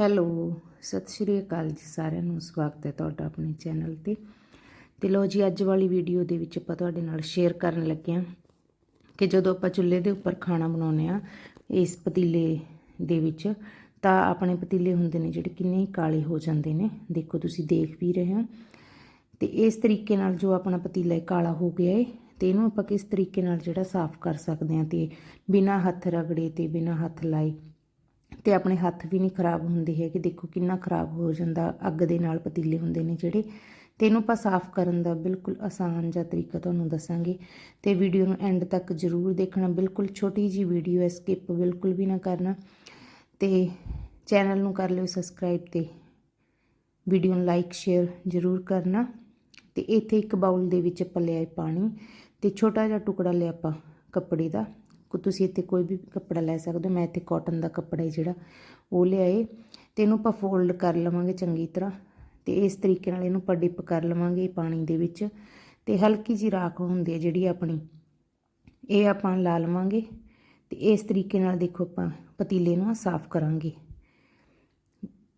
Hello, ਸਤਿ ਸ਼੍ਰੀ ਅਕਾਲ ਜੀ ਸਾਰਿਆਂ ਨੂੰ, ਸਵਾਗਤ ਹੈ ਤੁਹਾਡਾ ਆਪਣੇ ਚੈਨਲ ਤੇ। ਤੇ ਲੋ ਜੀ, ਅੱਜ ਵਾਲੀ ਵੀਡੀਓ ਦੇ ਵਿੱਚ ਆਪਾਂ ਤੁਹਾਡੇ ਨਾਲ ਸ਼ੇਅਰ ਕਰਨ ਲੱਗੇ ਹਾਂ ਕਿ ਜਦੋਂ ਆਪਾਂ ਚੁੱਲ੍ਹੇ ਦੇ ਉੱਪਰ ਖਾਣਾ ਬਣਾਉਂਦੇ ਆ ਇਸ ਪਤੀਲੇ ਦੇ ਵਿੱਚ, ਤਾਂ ਆਪਣੇ ਪਤੀਲੇ ਹੁੰਦੇ ਨੇ ਜਿਹੜੇ ਕਿੰਨੇ ਹੀ ਕਾਲੇ ਹੋ ਜਾਂਦੇ ਨੇ। ਦੇਖੋ, ਤੁਸੀਂ ਦੇਖ ਵੀ ਰਹੇ ਹੋ। ਤੇ ਇਸ ਤਰੀਕੇ ਨਾਲ ਜੋ ਆਪਣਾ ਪਤੀਲਾ ਕਾਲਾ ਹੋ ਗਿਆ ਏ, ਤੇ ਇਹਨੂੰ ਆਪਾਂ ਕਿਸ ਤਰੀਕੇ ਨਾਲ ਜਿਹੜਾ ਸਾਫ਼ ਕਰ ਸਕਦੇ ਹਾਂ ਤੇ ਬਿਨਾ ਹੱਥ ਰਗੜੇ ਤੇ ਬਿਨਾ ਹੱਥ ਲਾਏ ਤੇ ਆਪਣੇ ਹੱਥ ਵੀ ਨਹੀਂ ਖਰਾਬ ਹੁੰਦੇ ਹੈਗੇ। ਦੇਖੋ ਕਿੰਨਾ ਖਰਾਬ ਹੋ ਜਾਂਦਾ। ਅੱਗ ਦੇ ਨਾਲ ਪਤੀਲੇ ਹੁੰਦੇ ਨੇ ਜਿਹੜੇ। ਤੇ ਇਹਨੂੰ ਆਪਾਂ ਸਾਫ਼ ਕਰਨ ਦਾ ਬਿਲਕੁਲ ਆਸਾਨ ਜਿਹਾ ਤਰੀਕਾ ਤੁਹਾਨੂੰ ਦੱਸਾਂਗੇ। ਤੇ ਵੀਡੀਓ ਨੂੰ ਐਂਡ ਤੱਕ ਜ਼ਰੂਰ ਦੇਖਣਾ। ਬਿਲਕੁਲ ਛੋਟੀ ਜੀ ਵੀਡੀਓ ਹੈ ਸਕਿਪ ਬਿਲਕੁਲ ਵੀ ਨਾ ਕਰਨਾ। ਤੇ ਚੈਨਲ ਨੂੰ ਕਰ ਲਿਓ ਸਬਸਕ੍ਰਾਈਬ ਤੇ। ਵੀਡੀਓ ਨੂੰ ਲਾਈਕ ਸ਼ੇਅਰ ਜ਼ਰੂਰ ਕਰਨਾ। ਤੇ ਇੱਥੇ ਇੱਕ ਬਾਉਲ ਦੇ ਵਿੱਚ ਆਪਾਂ ਲਿਆ ਪਾਣੀ। ਤੇ ਛੋਟਾ ਜਿਹਾ ਟੁਕੜਾ ਲਿਆ ਆਪਾਂ ਕੱਪੜੇ ਦਾ। ਤੁਸੀਂ ਇੱਥੇ ਕੋਈ ਵੀ ਕੱਪੜਾ ਲੈ ਸਕਦੇ ਹੋ। ਮੈਂ ਇੱਥੇ ਕਾਟਨ ਦਾ ਕੱਪੜਾ ਹੈ ਜਿਹੜਾ, ਉਹ ਲਿਆਏ ਤੇ ਇਹਨੂੰ ਆਪਾਂ ਫੋਲਡ ਕਰ ਲਵਾਂਗੇ ਚੰਗੀ ਤਰ੍ਹਾਂ ਤੇ ਇਸ ਤਰੀਕੇ ਨਾਲ ਇਹਨੂੰ ਆਪਾਂ ਡਿਪ ਕਰ ਲਵਾਂਗੇ ਪਾਣੀ ਦੇ ਵਿੱਚ ਤੇ ਹਲਕੀ ਜੀ ਰਾਖ ਹੁੰਦੀ ਹੈ ਜਿਹੜੀ ਆਪਣੀ, ਇਹ ਆਪਾਂ ਲਾ ਲਵਾਂਗੇ ਤੇ ਇਸ ਤਰੀਕੇ ਨਾਲ ਦੇਖੋ ਆਪਾਂ ਪਤੀਲੇ ਨੂੰ ਸਾਫ਼ ਕਰਾਂਗੇ।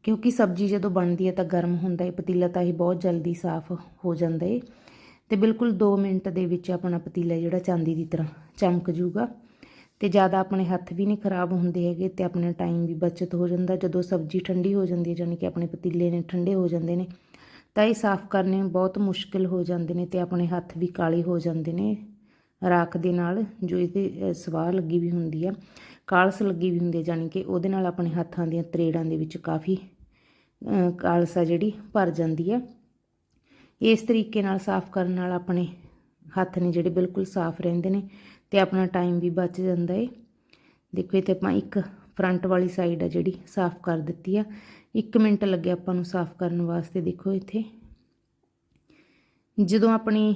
ਕਿਉਂਕਿ ਸਬਜ਼ੀ ਜਦੋਂ ਬਣਦੀ ਹੈ ਤਾਂ ਗਰਮ ਹੁੰਦਾ ਹੈ, ਪਤੀਲਾ ਤਾਂ ਇਹ ਬਹੁਤ ਜਲਦੀ ਸਾਫ਼ ਹੋ ਜਾਂਦਾ ਹੈ ਤੇ ਬਿਲਕੁਲ 2 ਮਿੰਟ ਦੇ ਵਿੱਚ ਆਪਣਾ ਪਤੀਲਾ ਜਿਹੜਾ ਚਾਂਦੀ ਦੀ ਤਰ੍ਹਾਂ ਚਮਕ ਜੂਗਾ ਤੇ ਜ਼ਿਆਦਾ ਆਪਣੇ ਹੱਥ ਵੀ ਨਹੀਂ ਖਰਾਬ ਹੁੰਦੇ ਹੈਗੇ ਤੇ ਆਪਣਾ ਟਾਈਮ ਵੀ ਬਚਤ ਹੋ ਜਾਂਦਾ। ਜਦੋਂ ਸਬਜ਼ੀ ਠੰਡੀ ਹੋ ਜਾਂਦੀ ਹੈ ਯਾਨੀ ਕਿ ਆਪਣੇ ਪਤੀਲੇ ਨੇ ਠੰਡੇ ਹੋ ਜਾਂਦੇ ਨੇ, ਤਾਂ ਇਹ ਸਾਫ਼ ਕਰਨੇ ਬਹੁਤ ਮੁਸ਼ਕਿਲ ਹੋ ਜਾਂਦੇ ਨੇ ਤੇ ਆਪਣੇ ਹੱਥ ਵੀ ਕਾਲੇ ਹੋ ਜਾਂਦੇ ਨੇ ਰਾਖ ਦੇ ਨਾਲ, ਜੋ ਇਹਦੇ ਸਵਾਹ ਲੱਗੀ ਵੀ ਹੁੰਦੀ ਆ, ਕਾਲਸ ਲੱਗੀ ਵੀ ਹੁੰਦੀ ਹੈ ਯਾਨੀ ਕਿ ਉਹਦੇ ਨਾਲ ਆਪਣੇ ਹੱਥਾਂ ਦੀਆਂ ਤਰੇੜਾਂ ਦੇ ਵਿੱਚ ਕਾਫੀ ਕਾਲਸ ਆ ਜਿਹੜੀ ਭਰ ਜਾਂਦੀ ਹੈ ਇਸ ਤਰੀਕੇ ਨਾਲ ਸਾਫ਼ ਕਰਨ ਨਾਲ ਆਪਣੇ ਹੱਥ ਨੇ ਜਿਹੜੇ ਬਿਲਕੁਲ ਸਾਫ਼ ਰਹਿੰਦੇ ਨੇ ਤੇ ਆਪਣਾ ਟਾਈਮ ਵੀ ਬਚ ਜਾਂਦਾ ਏ। ਦੇਖੋ, ਇਹ ਇੱਥੇ ਆਪਾਂ ਇੱਕ ਫਰੰਟ ਵਾਲੀ ਸਾਈਡ ਆ ਜਿਹੜੀ ਸਾਫ਼ ਕਰ ਦਿੱਤੀ ਆ। 1 ਮਿੰਟ ਲੱਗਿਆ ਆਪਾਂ ਨੂੰ ਸਾਫ਼ ਕਰਨ ਵਾਸਤੇ ਦੇਖੋ ਇੱਥੇ। ਜਦੋਂ ਆਪਣੀ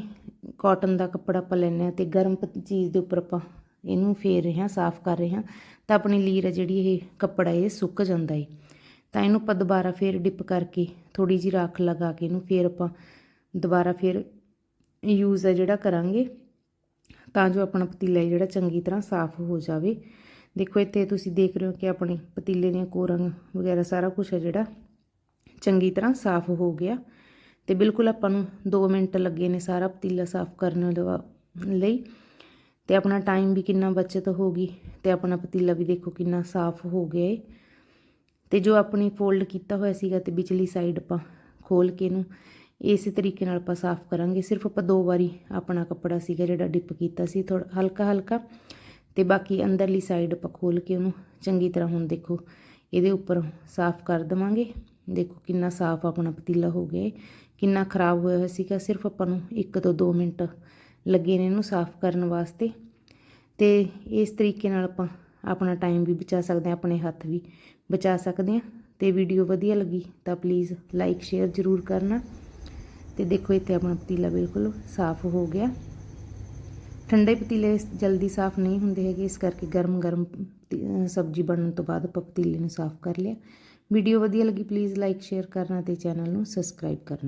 ਕਾਟਨ ਦਾ ਕੱਪੜਾ ਆਪਾਂ ਲੈਨੇ ਆ ਤੇ ਗਰਮ ਚੀਜ਼ ਦੇ ਉੱਪਰ ਆਪਾਂ ਇਹਨੂੰ ਫੇਰ ਰਹੇ ਹਾਂ, ਸਾਫ਼ ਕਰ ਰਹੇ ਹਾਂ, ਤਾਂ ਆਪਣੀ ਲੀਰ ਆ ਜਿਹੜੀ ਇਹ ਕੱਪੜਾ ਇਹ ਸੁੱਕ ਜਾਂਦਾ ਏ। ਤਾਂ ਇਹਨੂੰ ਆਪਾਂ ਦੁਬਾਰਾ ਫੇਰ ਡਿਪ ਕਰਕੇ ਥੋੜੀ ਜਿਹੀ ਰਾਖ ਲਗਾ ਕੇ ਇਹਨੂੰ ਫੇਰ ਆਪਾਂ ਦੁਬਾਰਾ ਫਿਰ ਯੂਜ਼ ਹੈ ਜਿਹੜਾ ਕਰਾਂਗੇ, ਤਾਂ ਜੋ ਆਪਣਾ ਪਤੀਲਾ ਜਿਹੜਾ ਚੰਗੀ ਤਰ੍ਹਾਂ ਸਾਫ਼ ਹੋ ਜਾਵੇ। ਦੇਖੋ, ਇੱਥੇ ਤੁਸੀਂ ਦੇਖ ਰਹੇ ਹੋ ਕਿ ਆਪਣੇ ਪਤੀਲੇ ਦੀਆਂ ਕੋਰੰਗ ਵਗੈਰਾ ਸਾਰਾ ਕੁਝ ਹੈ ਜਿਹੜਾ ਚੰਗੀ ਤਰ੍ਹਾਂ ਸਾਫ਼ ਹੋ ਗਿਆ। ਤੇ ਬਿਲਕੁਲ ਆਪਾਂ ਨੂੰ 2 ਮਿੰਟ ਲੱਗੇ ਨੇ ਸਾਰਾ ਪਤੀਲਾ ਸਾਫ਼ ਕਰਨ ਲਈ। ਤੇ ਆਪਣਾ ਟਾਈਮ ਵੀ ਕਿੰਨਾ ਬਚਤ ਹੋ ਗਈ ਤੇ ਆਪਣਾ ਪਤੀਲਾ ਵੀ ਦੇਖੋ ਕਿੰਨਾ ਸਾਫ਼ ਹੋ ਗਿਆ ਏ। ਤੇ ਜੋ ਆਪਣੀ ਫੋਲਡ ਕੀਤਾ ਹੋਇਆ ਸੀਗਾ ਤੇ ਵਿਚਲੀ ਸਾਈਡ ਆਪਾਂ ਖੋਲ ਕੇ ਇਹਨੂੰ ਇਸੇ ਤਰੀਕੇ ਨਾਲ ਆਪਾਂ ਸਾਫ਼ ਕਰਾਂਗੇ। ਸਿਰਫ ਆਪਾਂ ਦੋ ਵਾਰੀ ਆਪਣਾ ਕੱਪੜਾ ਸੀਗਾ ਜਿਹੜਾ ਡਿਪ ਕੀਤਾ ਸੀ ਥੋੜਾ ਹਲਕਾ ਹਲਕਾ। ਤੇ ਬਾਕੀ ਅੰਦਰਲੀ ਸਾਈਡ ਆਪਾਂ ਖੋਲ ਕੇ ਉਹਨੂੰ ਚੰਗੀ ਤਰ੍ਹਾਂ ਹੁਣ ਦੇਖੋ, ਇਹਦੇ ਉੱਪਰ ਸਾਫ਼ ਕਰ ਦਵਾਂਗੇ। ਦੇਖੋ ਕਿੰਨਾ ਸਾਫ਼ ਆਪਣਾ ਪਤੀਲਾ ਹੋ ਗਿਆ ਕਿੰਨਾ ਖਰਾਬ ਹੋਇਆ ਹੋਇਆ ਸੀਗਾ। ਸਿਰਫ ਆਪਾਂ ਨੂੰ 1 ਤੋਂ 2 ਮਿੰਟ ਲੱਗੇ ਨੇ ਇਹਨੂੰ ਸਾਫ਼ ਕਰਨ ਵਾਸਤੇ। ਤੇ ਇਸ ਤਰੀਕੇ ਨਾਲ ਆਪਾਂ ਆਪਣਾ ਟਾਈਮ ਵੀ ਬਚਾ ਸਕਦੇ ਹਾਂ, ਆਪਣੇ ਹੱਥ ਵੀ ਬਚਾ ਸਕਦੇ ਹਾਂ। ਤੇ ਵੀਡੀਓ ਵਧੀਆ ਲੱਗੀ ਤਾਂ ਪਲੀਜ਼ ਲਾਈਕ ਸ਼ੇਅਰ ਜ਼ਰੂਰ ਕਰਨਾ। ਤੇ ਦੇਖੋ ਇੱਥੇ ਆਪਣਾ ਪਤੀਲਾ ਬਿਲਕੁਲ ਸਾਫ਼ ਹੋ ਗਿਆ। ਠੰਡੇ ਪਤੀਲੇ ਜਲਦੀ ਸਾਫ਼ ਨਹੀਂ ਹੁੰਦੇ ਹੈਗੇ, ਇਸ ਕਰਕੇ ਗਰਮ ਗਰਮ ਸਬਜ਼ੀ ਬਣਨ ਤੋਂ ਬਾਅਦ ਆਪਾਂ ਪਤੀਲੇ ਨੂੰ ਸਾਫ਼ ਕਰ ਲਿਆ। ਵੀਡੀਓ ਵਧੀਆ ਲੱਗੀ ਪਲੀਜ਼ ਲਾਈਕ ਸ਼ੇਅਰ ਕਰਨਾ ਤੇ ਚੈਨਲ ਨੂੰ ਸਬਸਕ੍ਰਾਈਬ ਕਰਨਾ।